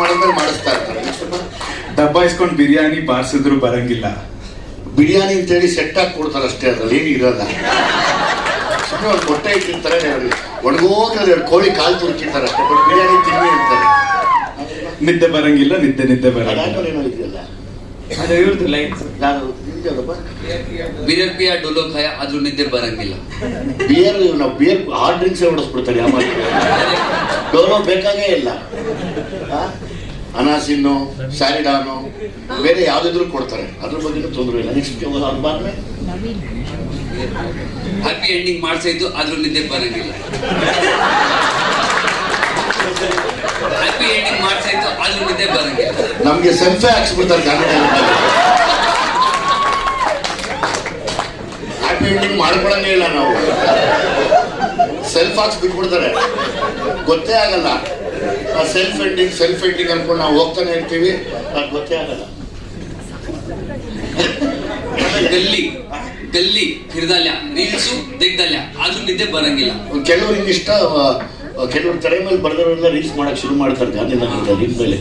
ಮಾಡಿದ್ಮೇಲೆ ಮಾಡಿಸ್ತಾ ಇರ್ತಾರೆ. ಡಬ್ಬ ಇಸ್ಕೊಂಡು ಬಿರಿಯಾನಿ ಬಾರಿಸಿದ್ರು ಬರಂಗಿಲ್ಲ. ಬಿರಿಯಾನಿ ಅಂತೇಳಿ ಸೆಟ್ ಆಗಿ ಕೊಡ್ತಾರೆ ಅಷ್ಟೇ ಅದ್ರಲ್ಲಿ ಏನು ಇರಲ್ಲ. ಸುಮ್ಮನೆ ಒಂದು ಮೊಟ್ಟೆ ಇಟ್ಟಿರ್ತಾರೆ ಒಣಗೋದ್ರೆ ಕೋಳಿ ಕಾಲು ತುರ್ಕಿರ್ತಾರೆ ಅಷ್ಟೇ ಬಟ್ ಬಿರಿಯಾನಿ ತಿನ್ನಿ ಅಂತಾರೆ. ನಿದ್ದೆ ಬರಂಗಿಲ್ಲ ನಿದ್ದೆ ನಿದ್ದೆ ಬರಂಗಿಲ್ಲ. ಅದಾದ್ಮೇಲೆ ಏನೋ ಇದೆಯಲ್ಲ? ಅದು ಇವ್ರದ್ದು ಲೈನ್ಸ್ ನಾನು ನಿಜಪ್ಪ ಬಿಯರ್ ಪಿಯ ಡೊಲೋ ಖಾಯ ಆದ್ರೂ ನಿದ್ದೆ ಬರಂಗಿಲ್ಲ. ಬಿಯರ್ ನಾವು ಬಿಯರ್ ಹಾರ್ಡ್ ಡ್ರಿಂಕ್ಸ್ ಹೊಡಿಸ್ಬಿಡ್ತಾರೆ ಯಾವ ಡೋಲೋ ಬೇಕಾಗೇ ಇಲ್ಲ. ಆ? ಅನಾಸಿನ್ನು ಸ್ಯಾರಿಡಾನು ಬೇರೆ ಯಾವ್ದಿದ್ರು ಕೊಡ್ತಾರೆ. ಅದ್ರ ಬಗ್ಗೆ ತೊಂದರೆ ಇಲ್ಲ. ನೆಕ್ಸ್ಟ್ ಅದಾದ್ಮೇಲೆ ಹ್ಯಾಪಿ ಎಂಡಿಂಗ್ ಮಾಡಿಸೇ ಇದ್ದು ನಿದ್ದೆ ಬರಂಗಿಲ್ಲ. ಹ್ಯಾಪಿ ಎಂಡಿಂಗ್ ಮಾಡ್ತಾ ಇದ್ದು ಅದ್ರ ನಿದ್ದೆ ಬರಂಗಿಲ್ಲ. ನಮ್ಗೆ ಸೆಲ್ಫೇ ಹಾಕ್ಸ್ಬಿಡ್ತಾರೆ ಕನ್ನಡ ಹ್ಯಾಪಿ ಎಂಡಿಂಗ್ ಮಾಡ್ಕೊಳಂಗೇ ಇಲ್ಲ ನಾವು. ಸೆಲ್ಫ್ ಹಾಕ್ಸ್ ಬಿಟ್ಬಿಡ್ತಾರೆ. ಗೊತ್ತೇ ಆಗಲ್ಲ. ಸೆಲ್ಫ್ ಎಂಡಿಂಗ್ ಸೆಲ್ಫ್ ಎಂಡಿಂಗ್ ಅನ್ಕೊಂಡು ನಾವು ಹೋಗ್ತಾನೆ ಇರ್ತೀವಿ ಅದು ಗೊತ್ತೇ ಆಗಲ್ಲ. ಗಲ್ಲಿ ಗಲ್ಲಿ ಹಿಡ್ದಲ್ಯ ನಿಲ್ಸು ತೆಗ್ದಲ್ಯ ಆದ್ರೂ ನಿದ್ದೆ ಬರಂಗಿಲ್ಲ. ಕೆಲವ್ರಿಗೆ ಇಷ್ಟ ಕೆಲವ್ರು ತಲೆ ಮೇಲೆ ಬರ್ದವರೆಲ್ಲ ರೀಲ್ಸ್ ಮಾಡಕ್ ಶುರು ಮಾಡ್ತಾರೆ ಗಾಂಧಿನಗರದಲ್ಲಿ ಮೇಲೆ.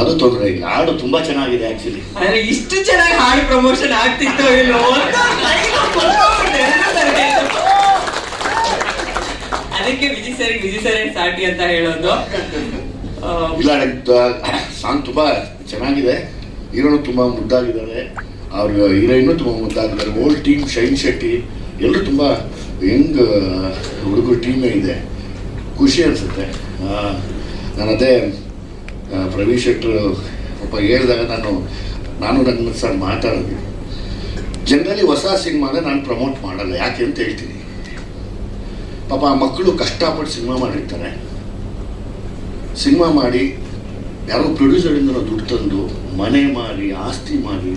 ಅದು ತೊಂದರೆ ಇಲ್ಲ. ಹಾಡು ತುಂಬಾ ಚೆನ್ನಾಗಿದೆ ಆಕ್ಚುಲಿ ಆದ್ರೆ ಇಷ್ಟು ಚೆನ್ನಾಗಿ ಹಾಡು ಪ್ರಮೋಷನ್ ಆಗ್ತಿತ್ತು ಇಲ್ಲೋ ಅಂತ ನನಗೆ ಗೊತ್ತಾಗ್ಬಿಡ್ತು, ಎರಡೂ ತರನೇ ಇತ್ತು. ಅದಕ್ಕೆ ವಿಜಿ ಸರ್ ವಿಜಿ ಸರ್ ಸಾಟಿ ಅಂತ ಹೇಳೋದು? ಇಲ್ಲ ಸಾಂಗ್ ತುಂಬಾ ಚೆನ್ನಾಗಿದೆ. ಹೀರೋನು ತುಂಬಾ ಮುದ್ದಾಗಿದ್ದಾರೆ. ಅವ್ರ ಹೀರೋಯಿನ್ನು ತುಂಬಾ ಮುದ್ದಾಗಿದ್ದಾರೆ. ಓಲ್ಡ್ ಟೀಮ್ ಶೈನ್ ಶೆಟ್ಟಿ ಎಲ್ಲರೂ ತುಂಬಾ ಯಂಗ್ ಹುಡುಗರು ಟೀಮೇ ಇದೆ. ಖುಷಿ ಅನಿಸುತ್ತೆ. ನಾನು ಅದೇ ಪ್ರವೀಣ್ ಶೆಟ್ಟರು ಪಾಪ ಹೇಳಿದಾಗ ನಾನು ನಾನು ನನ್ನ ಸರ್ ಮಾತಾಡಿದ್ವಿ ಜನರಲ್ಲಿ ಹೊಸ ಸಿನಿಮಾನ ನಾನು ಪ್ರಮೋಟ್ ಮಾಡಲ್ಲ. ಯಾಕೆ ಅಂತ ಹೇಳ್ತೀನಿ. ಪಾಪ ಆ ಮಕ್ಕಳು ಕಷ್ಟಪಟ್ಟು ಸಿನಿಮಾ ಮಾಡಿರ್ತಾರೆ. ಸಿನಿಮಾ ಮಾಡಿ ಯಾರೋ ಪ್ರೊಡ್ಯೂಸರಿಂದ ದುಡ್ಡು ತಂದು ಮನೆ ಮಾಡಿ, ಆಸ್ತಿ ಮಾಡಿ,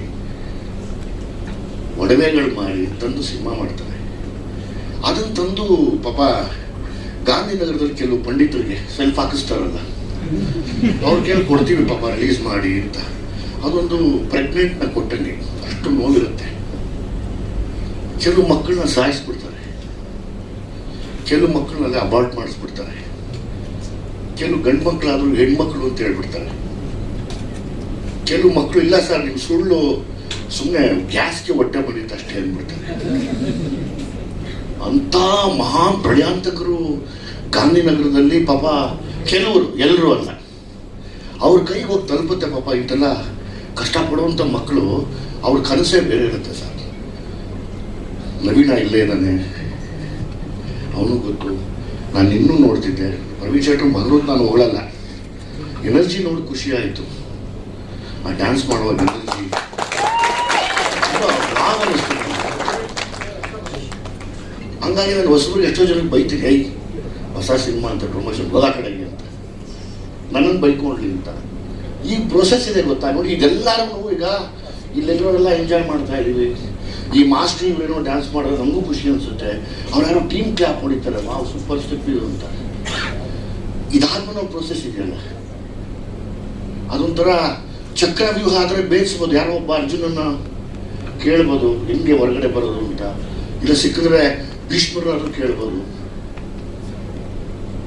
ಒಡವೆಗಳು ಮಾಡಿ ತಂದು ಸಿನಿಮಾ ಮಾಡ್ತಾರೆ. ಅದನ್ನು ತಂದು ಪಾಪ ಗಾಂಧಿನಗರದಲ್ಲಿ ಕೆಲವು ಪಂಡಿತರಿಗೆ ಸೆಲ್ಫ್ ಹಾಕಿಸ್ತಾರಲ್ಲ. ಅವ್ರು ಕೇಳಿ ಕೊಡ್ತೀವಿ ಪಾಪ ರಿಲೀಸ್ ಮಾಡಿ ಅಂತ. ಅದೊಂದು ಪ್ರೆಗ್ನೆಂಟ್ನ ಕೊಟ್ಟಂಗೆ ಅಷ್ಟು ನೋವಿರುತ್ತೆ. ಕೆಲವು ಮಕ್ಕಳನ್ನ ಸಾಯಿಸ್ಬಿಡ್ತಾರೆ. ಕೆಲವು ಮಕ್ಕಳನ್ನೆಲ್ಲ ಅಬಾರ್ಟ್ ಮಾಡಿಸ್ಬಿಡ್ತಾರೆ. ಕೆಲವು ಗಂಡು ಮಕ್ಕಳಾದರೂ ಹೆಣ್ಮಕ್ಳು ಅಂತ ಹೇಳ್ಬಿಡ್ತಾರೆ. ಕೆಲವು ಮಕ್ಕಳು ಇಲ್ಲ ಸರ್ ನೀವು ಸುಳ್ಳು ಸುಮ್ಮನೆ ಗ್ಯಾಸ್ಗೆ ಹೊಟ್ಟೆ ಬಂದಿತ್ತು ಅಷ್ಟೇ ಅಂದ್ಬಿಡ್ತಾರೆ. ಅಂತ ಮಹಾನ್ ಪ್ರಯಾಂತಕರು ಗಾಂಧಿನಗರದಲ್ಲಿ ಪಾಪ ಕೆಲವರು ಎಲ್ಲರೂ ಅಲ್ಲ. ಅವ್ರ ಕೈಗೆ ಹೋಗಿ ತಲುಪುತ್ತೆ ಪಾಪ ಇಂಥೆಲ್ಲ ಕಷ್ಟಪಡುವಂಥ ಮಕ್ಕಳು, ಅವ್ರ ಕನಸೇ ಬೇರೆ ಇರುತ್ತೆ ಸರ್. ನವೀನ ಇಲ್ಲೇ ಇದ್ದಾನೆ ಅವನು ಗೊತ್ತು. ನಾನು ಇನ್ನೂ ನೋಡ್ತಿದ್ದೆ. ಪ್ರವೀಣ್ ಶೆಟ್ರು ಬಂದರೂ ನಾನು ಹೋಗಲ್ಲ. ಎನರ್ಜಿ ನೋಡಿ ಖುಷಿ ಆಯಿತು. ಆ ಡ್ಯಾನ್ಸ್ ಮಾಡುವಾಗ ಎನರ್ಜಿ. ಹಂಗಾಗಿ ನಾನು ಹೊಸಬರು ಎಷ್ಟೋ ಜನಕ್ಕೆ ಬೈತೀನಿ ಐ ಹೊಸ ಸಿನಿಮಾ ಅಂತ ಪ್ರಮೋಷನ್ ಹೋದ ಕಡೆಗೆ ಅಂತ. ನನ್ನನ್ನು ಬೈಕೊಂಡ್ಲಿ ಅಂತ. ಈ ಪ್ರೊಸೆಸ್ ಇದೆ ಗೊತ್ತಾ? ನೋಡಿ ಇದೆಲ್ಲರೂ ಈಗ ಇಲ್ಲೆಲ್ಲರೆಲ್ಲ ಎಂಜಾಯ್ ಮಾಡ್ತಾ ಇದೀವಿ ಈ ಮಾಸ್ಟರ್ ಏನೋ ಡ್ಯಾನ್ಸ್ ಮಾಡೋದು ನಮಗೂ ಖುಷಿ ಅನಿಸುತ್ತೆ. ಅವನೇನೋ ಟೀಮ್ ಕ್ಲಾಪ್ ಹೊಡಿತಾರಲ್ಲ ಅವ್ರು ಸೂಪರ್ ಸ್ಟೆಪ್ ಅಂತ. ಇದಾದ್ಮೇಲೆ ನಾವು ಪ್ರೊಸೆಸ್ ಇದೆಯಲ್ಲ. ಅದೊಂಥರ ಚಕ್ರವ್ಯೂಹ ಆದರೆ ಬೇಯಿಸ್ಬೋದು. ಯಾರೋ ಒಬ್ಬ ಅರ್ಜುನನ್ನ ಕೇಳ್ಬೋದು, ಹೆಂಗೆ ಹೊರಗಡೆ ಬರೋದು ಅಂತ. ಇಲ್ಲ ಸಿಕ್ಕಿದ್ರೆ ಭೀಷ್ಮರಾದ್ರು ಕೇಳ್ಬೋದು.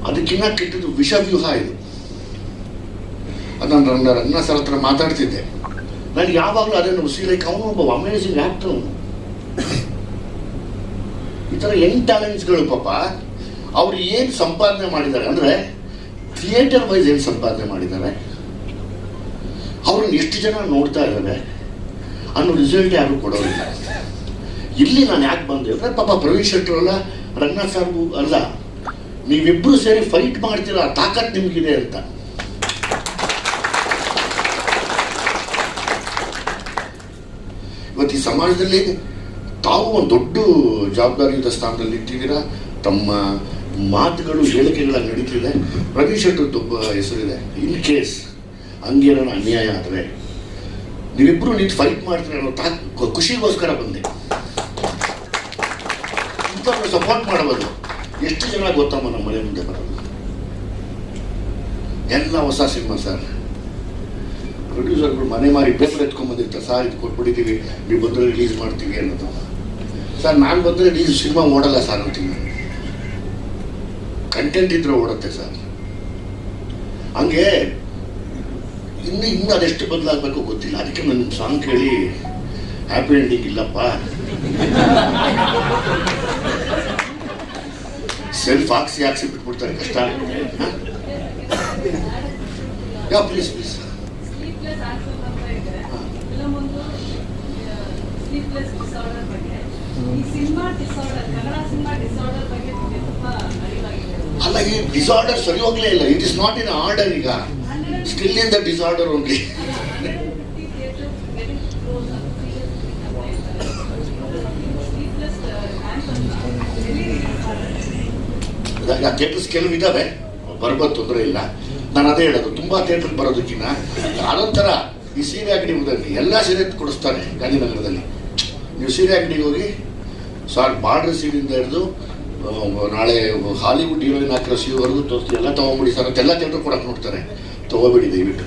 ಅದಕ್ಕಿನ್ನ ಕೆಟ್ಟದ್ದು ವಿಷವ್ಯೂಹ ಇದು. ಅದು ನಾನು ರಂಗ ರಂಗನಾಥ್ ಸರ್ ಹತ್ರ ಮಾತಾಡ್ತಿದ್ದೆ. ನಾನು ಯಾವಾಗಲೂ ಅದನ್ನು ಸಿ ಲೈಕ್ ಅವನು ಒಬ್ಬ ಅಮೇಝಿಂಗ್ ಆ್ಯಕ್ಟರ್ ಥರ ಯಂಗ್ ಟ್ಯಾಲೆಂಟ್ಸ್ಗಳು ಪಾಪ, ಅವ್ರು ಏನು ಸಂಪಾದನೆ ಮಾಡಿದ್ದಾರೆ ಅಂದರೆ ಥಿಯೇಟರ್ ವೈಸ್ ಏನು ಸಂಪಾದನೆ ಮಾಡಿದ್ದಾರೆ, ಅವ್ರನ್ನ ಎಷ್ಟು ಜನ ನೋಡ್ತಾ ಇದ್ದಾರೆ ಅನ್ನೋ ರಿಸಲ್ಟ್ ಯಾರು ಕೊಡೋದಿಲ್ಲ. ಇಲ್ಲಿ ನಾನು ಯಾಕೆ ಬಂದೆ ಅಂದರೆ, ಪಾಪ ಪ್ರವೀಣ್ ಶೆಟ್ಟರು ಅಲ್ಲ, ರಂಗನಾಥ್ ಸಾರ್ಗೂ ಅಲ್ಲ ನೀವಿಬ್ಬರು ಸೇರಿ ಫೈಟ್ ಮಾಡ್ತೀರಾ, ತಾಕತ್ ನಿಮಗಿದೆ ಅಂತ. ಇವತ್ತು ಈ ಸಮಾಜದಲ್ಲಿ ತಾವು ಒಂದು ದೊಡ್ಡ ಜವಾಬ್ದಾರಿಯುತ ಸ್ಥಾನದಲ್ಲಿ ಇಟ್ಟಿದ್ದೀರಾ? ತಮ್ಮ ಮಾತುಗಳು, ಹೇಳಿಕೆಗಳ ನಡೀತಿದೆ. ರವಿ ಶೆಟ್ಟರ್ ತುಂಬ ಹೆಸರಿದೆ. ಇನ್ ಕೇಸ್ ಹಂಗೇನೋ ಅನ್ಯಾಯ ಆದರೆ ನೀವಿಬ್ಬರು ನಿಂತು ಫೈಟ್ ಮಾಡ್ತೀರ ಅನ್ನೋ ತಾ ಖುಷಿಗೋಸ್ಕರ ಬಂದೆ. ಇಂಥವ್ರು ಸಪೋರ್ಟ್ ಮಾಡಬಹುದು ಎಷ್ಟು ಜನ ಗೊತ್ತಮ್ಮ ನಮ್ಮ ಮನೆ ಮುಂದೆ ಬರೋದು? ಎಲ್ಲ ಹೊಸ ಸಿನಿಮಾ ಸರ್. ಪ್ರೊಡ್ಯೂಸರ್ಗಳು ಮನೆ ಮಾರಿ ಪೇಪರ್ ಎತ್ಕೊಂಡ್ಬಂದಿರ್ತಾರೆ ಸರ್, ಇದು ಕೊಟ್ಬಿಟ್ಟಿದ್ದೀವಿ. ನೀವು ಬಂದರೆ ರಿಲೀಸ್ ಮಾಡ್ತೀವಿ ಅನ್ನೋದು. ಸರ್ ನಾನು ಬಂದರೆ ನೀವು ಸಿನಿಮಾ ಓಡಲ್ಲ ಸರ್ ಅಂತೀನಿ ಕಂಟೆಂಟ್ ಇದ್ರೆ ಓಡುತ್ತೆ ಸರ್. ಹಂಗೆ ಇನ್ನು ಇನ್ನು ಅದೆಷ್ಟು ಬದಲಾಗಬೇಕು ಗೊತ್ತಿಲ್ಲ. ಅದಕ್ಕೆ ನನ್ನ ಸಾಂಗ್ ಕೇಳಿ ಹ್ಯಾಪಿ ಎಂಡಿಂಗ್ ಇಲ್ಲಪ್ಪ. ಸೆಲ್ಫ್ ಹಾಕ್ಸಿ ಹಾಕ್ಸಿ ಬಿಟ್ಬಿಡ್ತಾರೆ ಕಷ್ಟ. ಯಾ ಪ್ಲೀಸ್ ಪ್ಲೀಸ್ ಸ್ಲೀಪ್ಲೆಸ್ ಅಲ್ಲ ಈ ಡಿಸಾರ್ಡರ್ ಸರಿ ಹೋಗ್ಲೇ ಇಲ್ಲ. It is not in order ಈಗ. Still in the disorder only theatres ಕೆಲವು ಇದ್ದಾವೆ ಬರ್ಬೋದು ತೊಂದರೆ ಇಲ್ಲ. ನಾನು ಅದೇ ಹೇಳೋದು. ತುಂಬ ಥಿಯೇಟರ್ ಬರೋದಕ್ಕಿಂತ ಅದೊಂಥರ ಈ ಸೀರೆ ಅಂಗಡಿ ಹೋದಲ್ಲಿ ಎಲ್ಲ ಸೀರೆ ಕೊಡಿಸ್ತಾರೆ ಗಾಂಧಿನಗರದಲ್ಲಿ. ನೀವು ಸೀರೆ ಅಂಗಡಿಗೆ ಹೋಗಿ ಸಾಲ್ಟ್ ಬಾರ್ಡರ್ ಸೀಡಿಂದ ಹಿಡಿದು ನಾಳೆ ಹಾಲಿವುಡ್ ಹೀರೋಯಿನ್ ಹಾಕಿರೋ ಸೀವರೆಗೂ ತೋರಿಸ್ತೀವಿ, ಎಲ್ಲ ತೊಗೊಂಬಿಡಿ ಸರ್ ಅಂತೆಲ್ಲ ಜನರು ಕೊಡಕ್ಕೆ ನೋಡ್ತಾರೆ ತಗೋಬಿಡಿ ದಯವಿಟ್ಟು.